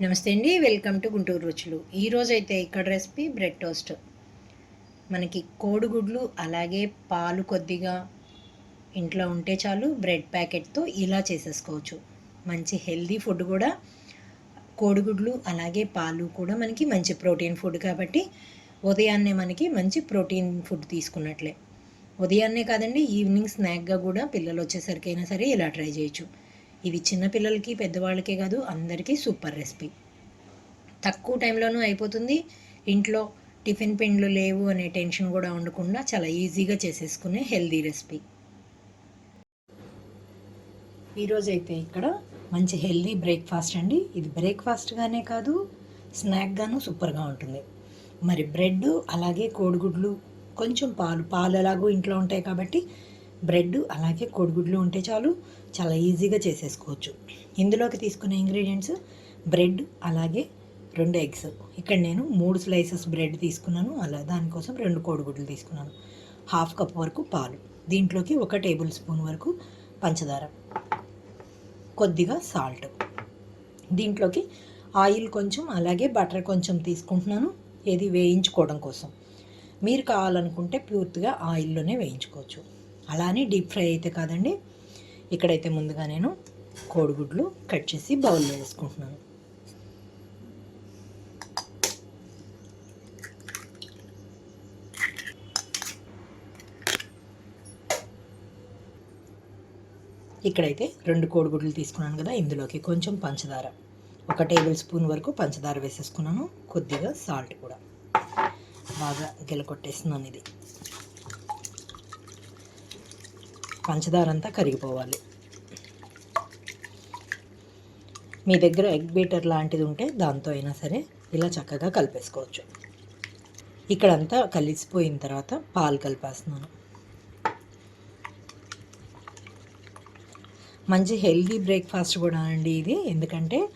నమస్తే అండి welcome to Guntur రుచులు. ఈరోజు అయితే ఇక్కడ రెసిపీ బ్రెడ్ టోస్ట్. మనకి కోడిగుడ్లు అలాగే పాలు కొద్దిగా ఇంట్లో ఉంటే చాలు బ్రెడ్ ప్యాకెట్తో ఇలా చేసేసుకోవచ్చు. మంచి హెల్దీ ఫుడ్ కూడా. కోడిగుడ్లు అలాగే పాలు కూడా మనకి మంచి ప్రోటీన్ ఫుడ్ కాబట్టి ఉదయాన్నే మనకి మంచి ప్రోటీన్ ఫుడ్ తీసుకున్నట్లే. ఉదయాన్నే కాదండి ఈవినింగ్ స్నాక్గా కూడా పిల్లలు వచ్చేసరికి అయినా సరే ఇలా ట్రై చేయొచ్చు. ఇది చిన్నపిల్లలకి పెద్దవాళ్ళకే కాదు అందరికీ సూపర్ రెసిపీ. తక్కువ టైంలోనూ అయిపోతుంది. ఇంట్లో టిఫిన్ పిండ్లు లేవు అనే టెన్షన్ కూడా ఉండకుండా చాలా ఈజీగా చేసేసుకునే హెల్దీ రెసిపీ. ఈరోజు అయితే ఇక్కడ మంచి హెల్దీ బ్రేక్ఫాస్ట్ అండి. ఇది బ్రేక్ఫాస్ట్గానే కాదు స్నాక్గాను సూపర్గా ఉంటుంది. మరి బ్రెడ్ అలాగే కోడిగుడ్లు కొంచెం పాలు పాలు ఎలాగో ఇంట్లో ఉంటాయి కాబట్టి బ్రెడ్ అలాగే కోడిగుడ్లు ఉంటే చాలు. చాలా ఈజీగా చేసేసుకోవచ్చు. ఇందులోకి తీసుకునే ఇంగ్రీడియంట్స్ బ్రెడ్ అలాగే రెండు ఎగ్స్. ఇక్కడ నేను మూడు స్లైసెస్ బ్రెడ్ తీసుకున్నాను. అలా దానికోసం రెండు కోడిగుడ్లు తీసుకున్నాను. హాఫ్ కప్ వరకు పాలు. దీంట్లోకి ఒక టేబుల్ స్పూన్ వరకు పంచదార. కొద్దిగా సాల్ట్. దీంట్లోకి ఆయిల్ కొంచెం అలాగే బటర్ కొంచెం తీసుకుంటున్నాను. ఏది వేయించుకోవడం కోసం. మీరు కావాలనుకుంటే పూర్తిగా ఆయిల్లోనే వేయించుకోవచ్చు. అలానే డీప్ ఫ్రై అయితే కాదండి. ఇక్కడైతే ముందుగా నేను కోడిగుడ్లు కట్ చేసి బౌల్లో వేసుకుంటున్నాను. ఇక్కడైతే రెండు కోడిగుడ్లు తీసుకున్నాను కదా ఇందులోకి కొంచెం పంచదార. ఒక టేబుల్ స్పూన్ వరకు పంచదార వేసేసుకున్నాను కొద్దిగా సాల్ట్ కూడా. బాగా గెలకొట్టేస్తున్నాను ఇది. పంచదార అంతా కరిగిపోవాలి. మీ దగ్గర ఎగ్ బీటర్ లాంటిది ఉంటే దాంతో అయినా సరే ఇలా చక్కగా కలిపేసుకోవచ్చు. ఇక్కడంతా కలిసిపోయిన తర్వాత పాలు కలిపేస్తున్నాను. మంచి హెల్దీ బ్రేక్ఫాస్ట్ కూడా అండి ఇది. ఎందుకంటే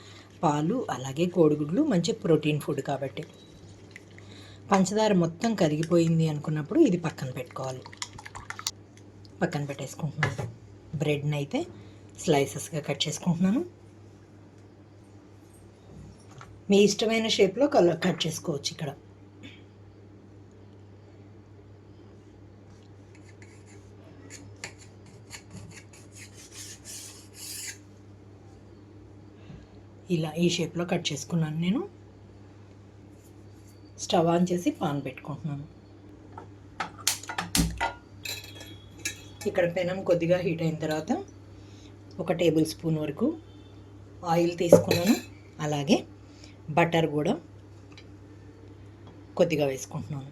పాలు అలాగే కోడిగుడ్లు మంచి ప్రోటీన్ ఫుడ్ కాబట్టి. పంచదార మొత్తం కరిగిపోయింది అనుకున్నప్పుడు ఇది పక్కన పెట్టుకోవాలి. పక్కన పెట్టేసుకుంటున్నాను. బ్రెడ్ని అయితే స్లైసెస్గా కట్ చేసుకుంటున్నాను. మీ ఇష్టమైన షేప్లో కలర్ కట్ చేసుకోవచ్చు ఇక్కడ. ఇలా ఈ షేప్లో కట్ చేసుకున్నాను నేను. స్టవ్ ఆన్ చేసి పాన్ పెట్టుకుంటున్నాను. ఇక్కడ పెనం కొద్దిగా హీట్ అయిన తర్వాత ఒక టేబుల్ స్పూన్ వరకు ఆయిల్ తీసుకున్నాను. అలాగే బటర్ కూడా కొద్దిగా వేసుకుంటున్నాను.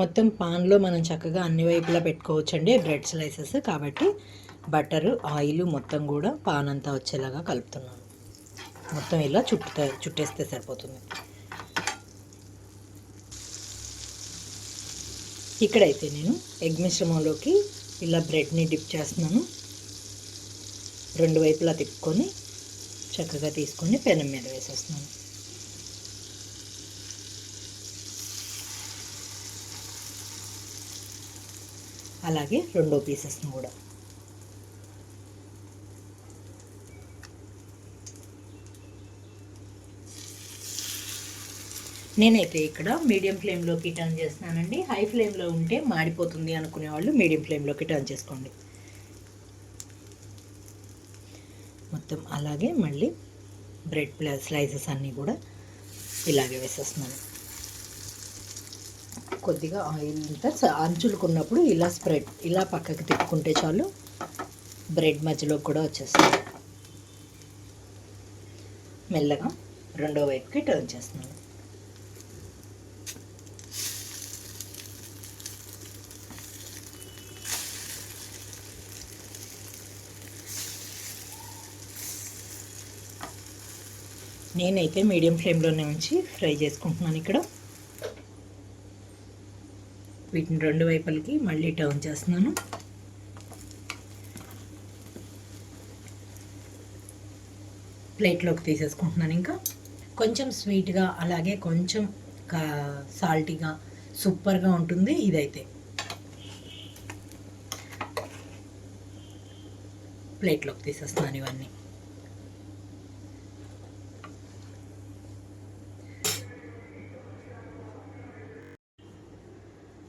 మొత్తం పాన్లో మనం చక్కగా అన్ని వైపులా పెట్టుకోవచ్చండి బ్రెడ్ స్లైసెస్ కాబట్టి బటర్ ఆయిల్ మొత్తం కూడా పాన్ అంతా వచ్చేలాగా కలుపుతున్నాను. మొత్తం ఇలా చుట్టుతా చుట్టేస్తే సరిపోతుంది. ఇక్కడైతే నేను ఎగ్ మిశ్రమంలోకి ఇలా బ్రెడ్ని డిప్ చేస్తున్నాను. రెండు వైపులా తిప్పుకొని చక్కగా తీసుకొని పెనం మీద వేసేస్తున్నాను. అలాగే రెండో పీసెస్ని కూడా. నేనైతే ఇక్కడ మీడియం ఫ్లేమ్లోకి టర్న్ చేస్తున్నానండి. హై ఫ్లేమ్లో ఉంటే మాడిపోతుంది అనుకునే వాళ్ళు మీడియం ఫ్లేమ్లోకి టర్న్ చేసుకోండి. మొత్తం అలాగే మళ్ళీ బ్రెడ్ ప్లస్ స్లైసెస్ అన్నీ కూడా ఇలాగే వేసేస్తున్నాను. కొద్దిగా ఆయిల్ అంతా అంచులుకున్నప్పుడు ఇలా స్ప్రెడ్ ఇలా పక్కకి తిప్పుకుంటే చాలు బ్రెడ్ మధ్యలోకి కూడా వచ్చేస్తుంది. మెల్లగా రెండో వైపుకి టర్న్ చేస్తున్నాను. నేనైతే మీడియం ఫ్లేమ్లోనే ఉంచి ఫ్రై చేసుకుంటున్నాను ఇక్కడ. వీటిని రెండు వైపులకి మళ్ళీ టర్న్ చేస్తున్నాను. ప్లేట్లోకి తీసేసుకుంటున్నాను ఇంకా. కొంచెం స్వీట్గా అలాగే కొంచెం సాల్టీగా సూపర్గా ఉంటుంది ఇదైతే. ప్లేట్లోకి తీసేస్తున్నాను ఇవన్నీ.